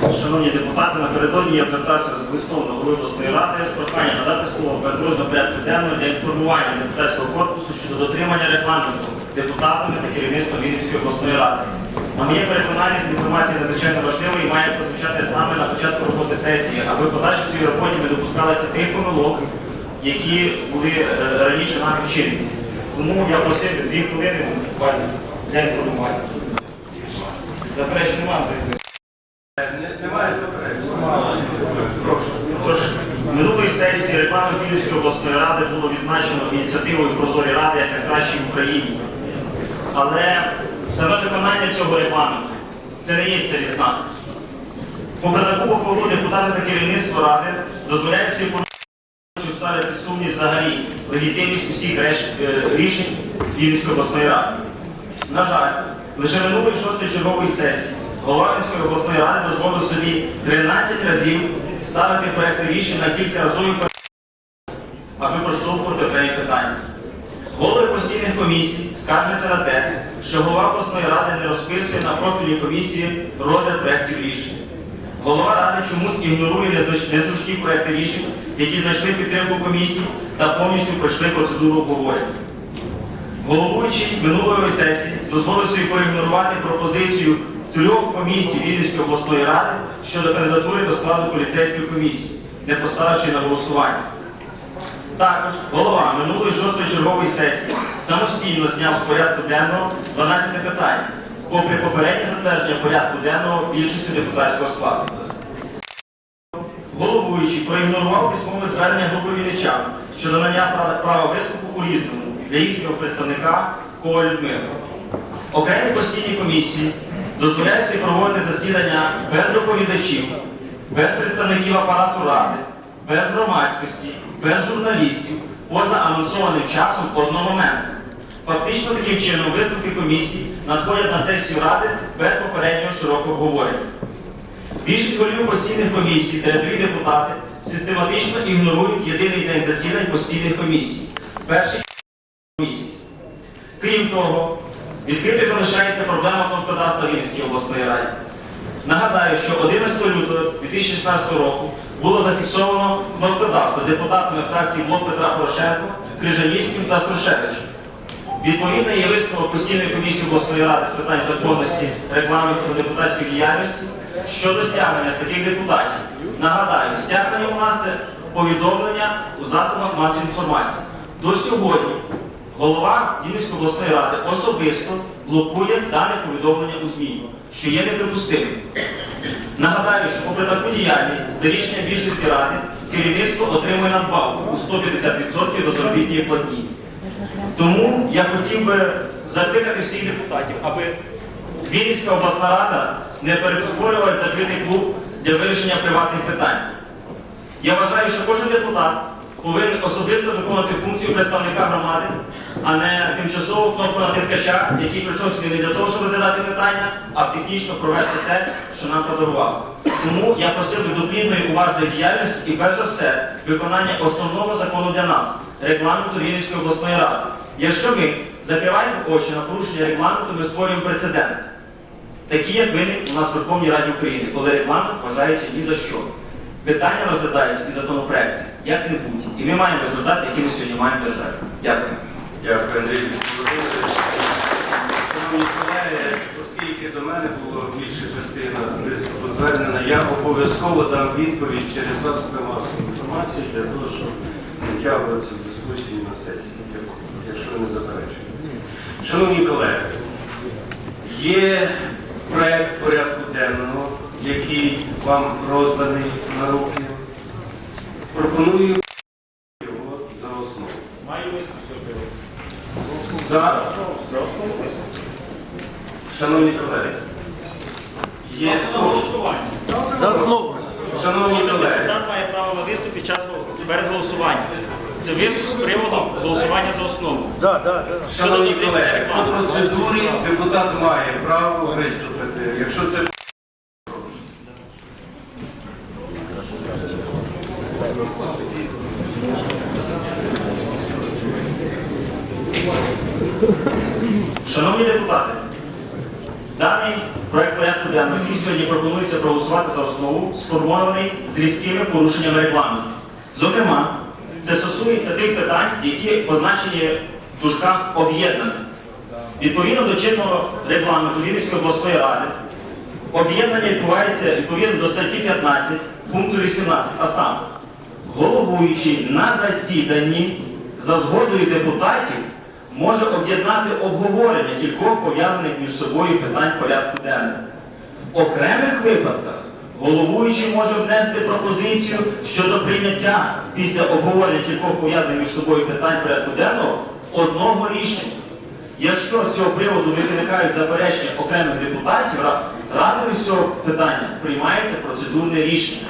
Шановні депутати, напередодні я звертався з листом до голови обласної ради з проханням надати слово передружно порядку денного для інформування депутатського корпусу щодо дотримання регламенту депутатами та керівництвом Вінницької обласної ради. На моє переконання, ця інформація надзвичайно важлива і має прозвучати саме на початку роботи сесії, аби в подальшій своїй роботі ми допускалися тих помилок, які були е, раніше нам вчинені. Тому я просив дві хвилини буквально для інформування. Заперечень. Немає заперечень. Тож минулої сесії Київської обласної ради було відзначено ініціативою Прозорі ради як найкращій в Україні. Але саме виконання цього регламенту це не є цілісна. Попри таку похвалу депутати та керівництво ради дозволяють собі що ставити сумнів взагалі легітимність усіх е, рішень Київської обласної ради. На жаль, лише минулої шостої чергової сесії голова Київської обласної ради дозволив собі 13 разів ставити проекти рішень на кількаразові пере- аби проштовхувати окремі питання. Голови постійних комісій скаржаться на те, що голова обласної ради не розписує на профільній комісії розгляд проєктів рішень. Голова ради чомусь ігнорує незручні проекти рішень, які знайшли підтримку комісії та повністю пройшли процедуру обговорення. Головуючий минулої сесії дозволив собі проігнорувати пропозицію трьох комісій Вінницької обласної ради щодо кандидатури до складу поліцейської комісії, не поставивши на голосування. Також голова минулої шостої чергової сесії самостійно зняв з порядку денного 12 питань, попри попереднє затвердження порядку денного більшістю депутатського складу. Головуючий проігнорував письмове звернення групи вінничан щодо надання права виступу у різному для їхнього представника Кова Людмила. Окремі постійні комісії дозволяють собі проводити засідання без доповідачів, без представників апарату ради, без громадськості, без журналістів, поза анонсованим часом одномоментно. Фактично таким чином висновки комісії надходять на сесію ради без попереднього широкого обговорення. Більшість голів постійних комісій та рядові депутати систематично ігнорують єдиний день засідань постійних комісій перший місяць. Крім того, відкритою залишається проблема конкурдатства Вінницької обласної ради. Нагадаю, що 11 лютого 2016 року було зафіксовано кнопкодавство депутатами фракції Блок Петра Порошенко, Крижанівським та Струшевичем. Відповідно, є висновок постійної комісії обласної ради з питань законності, регламенту та депутатської діяльності щодо стягнення з таких депутатів. Нагадаю, стягнення у нас це повідомлення у засобах масової інформації. До сьогодні голова Вінницької обласної ради особисто блокує дане повідомлення у ЗМІ, що є неприпустимим. Нагадаю, що попри таку діяльність за рішенням більшості ради керівництво отримує надбавку у 150% до заробітної платні. Тому я хотів би закликати всіх депутатів, аби Вінницька обласна рада не перетворювалася закритий клуб для вирішення приватних питань. Я вважаю, що кожен депутат повинен особисто виконувати функцію представника громади, а не тимчасову кнопку натискача, який прийшов сюди не для того, щоб розглядати питання, а технічно провести те, що нам подарували. Тому я просив би до плідної уважної діяльності і перш за все виконання основного закону для нас регламенту Вінницької обласної ради. Якщо ми закриваємо очі на порушення регламенту, ми створюємо прецедент. Такі, як виник у нас в Верховній Раді України, коли регламент вважається ні за що. Питання розглядаються і законопроекти, як-небудь. І ми маємо результат, який ми сьогодні маємо державі. Дякую. Дякую, Андрій Шановні колеги, оскільки до мене було більша частина виступу звернена, я обов'язково дам відповідь через засоби масової інформації для того, щоб не втягуватися в дискусії на сесії, якщо не заперечуєте. Шановні колеги, є проект порядку денного, який вам розданий на руки. Пропоную його за основу. Маю За За основу. Шановні колеги, є голосування. За основу. шановні колеги, Депутат має право на виступ під час перед голосуванням. Це виступ з приводу голосування за основу. Да, да, да. шановні колеги, по процедурі депутат має право виступити. Якщо це Шановні депутати, даний проект порядку денного, який сьогодні пропонується проголосувати за основу, сформований з різкими порушеннями регламенту. Зокрема, це стосується тих питань, які позначені в дужках об'єднані. Відповідно до чинного регламенту Вінницької обласної ради, об'єднання відбувається відповідно до статті 15 пункту 18, а саме головуючий на засіданні за згодою депутатів може об'єднати обговорення кількох пов'язаних між собою питань порядку денного. В окремих випадках головуючий може внести пропозицію щодо прийняття після обговорення кількох пов'язаних між собою питань порядку денного одного рішення. Якщо з цього приводу виникають заперечення окремих депутатів, радою з цього питання приймається процедурне рішення.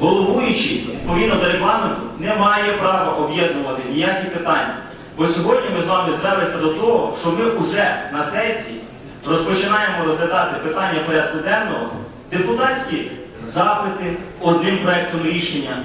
Головуючий, відповідно до регламенту, не має права об'єднувати ніякі питання. Бо сьогодні ми з вами звелися до того, що ми вже на сесії розпочинаємо розглядати питання порядку денного, депутатські запити одним проектом рішення,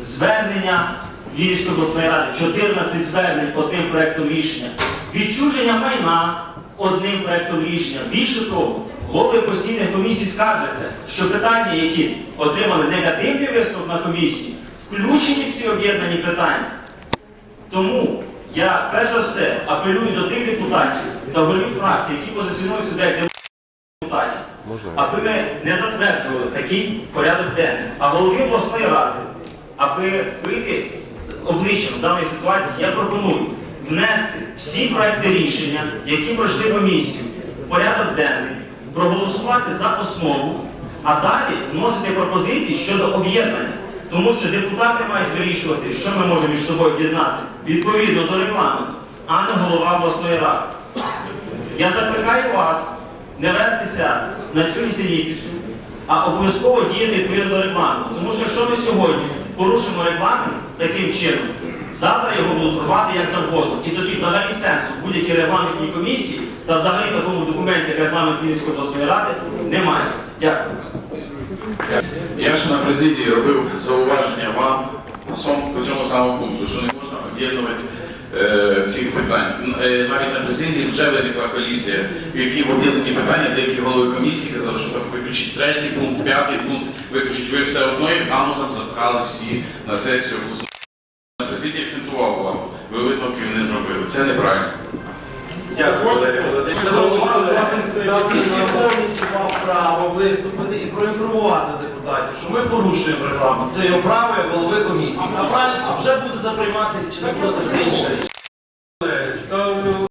звернення Львівської обласної ради, 14 звернень одним проектом рішення, відчуження майна одним проектом рішення. Більше того, голови постійних комісій скаржаться, що питання, які отримали негативний висновок на комісії, включені в ці об'єднані питання. Тому я перш за все апелюю до тих депутатів та голів фракцій, які позиціонують себе як депутатів, аби ми не затверджували такий порядок денний, а голові обласної ради, аби вийти з обличчям з даної ситуації, я пропоную внести всі проекти рішення, які пройшли комісію в порядок денний, проголосувати за основу, а далі вносити пропозиції щодо об'єднання. Тому що депутати мають вирішувати, що ми можемо між собою об'єднати відповідно до регламенту, а не голова обласної ради. Я закликаю вас не вестися на цю нісенітницю, а обов'язково діяти відповідно до регламенту. Тому що якщо ми сьогодні порушимо регламент таким чином, завтра його будуть рвати як завгодно. І тоді взагалі сенсу будь-якій регламентній комісії та взагалі в такому документі, регламент Вінницької обласної ради, немає. Дякую. Я ще на президії робив зауваження вам по цьому, самому пункту, що не можна об'єднувати е, цих питань. Е, навіть на президії вже виникла колізія, в якій в об'єднані питання деякі голови комісії казали, що там виключить третій пункт, п'ятий пункт, виключить ви все одно і гамузом запхали всі на сесію. На президії акцентував увагу. Ви висновків не зробили. Це неправильно. Дякую, Валерій Володимирович. Шановні повністю мав право виступити і проінформувати депутатів, що ми порушуємо регламент. Це його право як голови комісії. А вже будете приймати чи не будете все інше.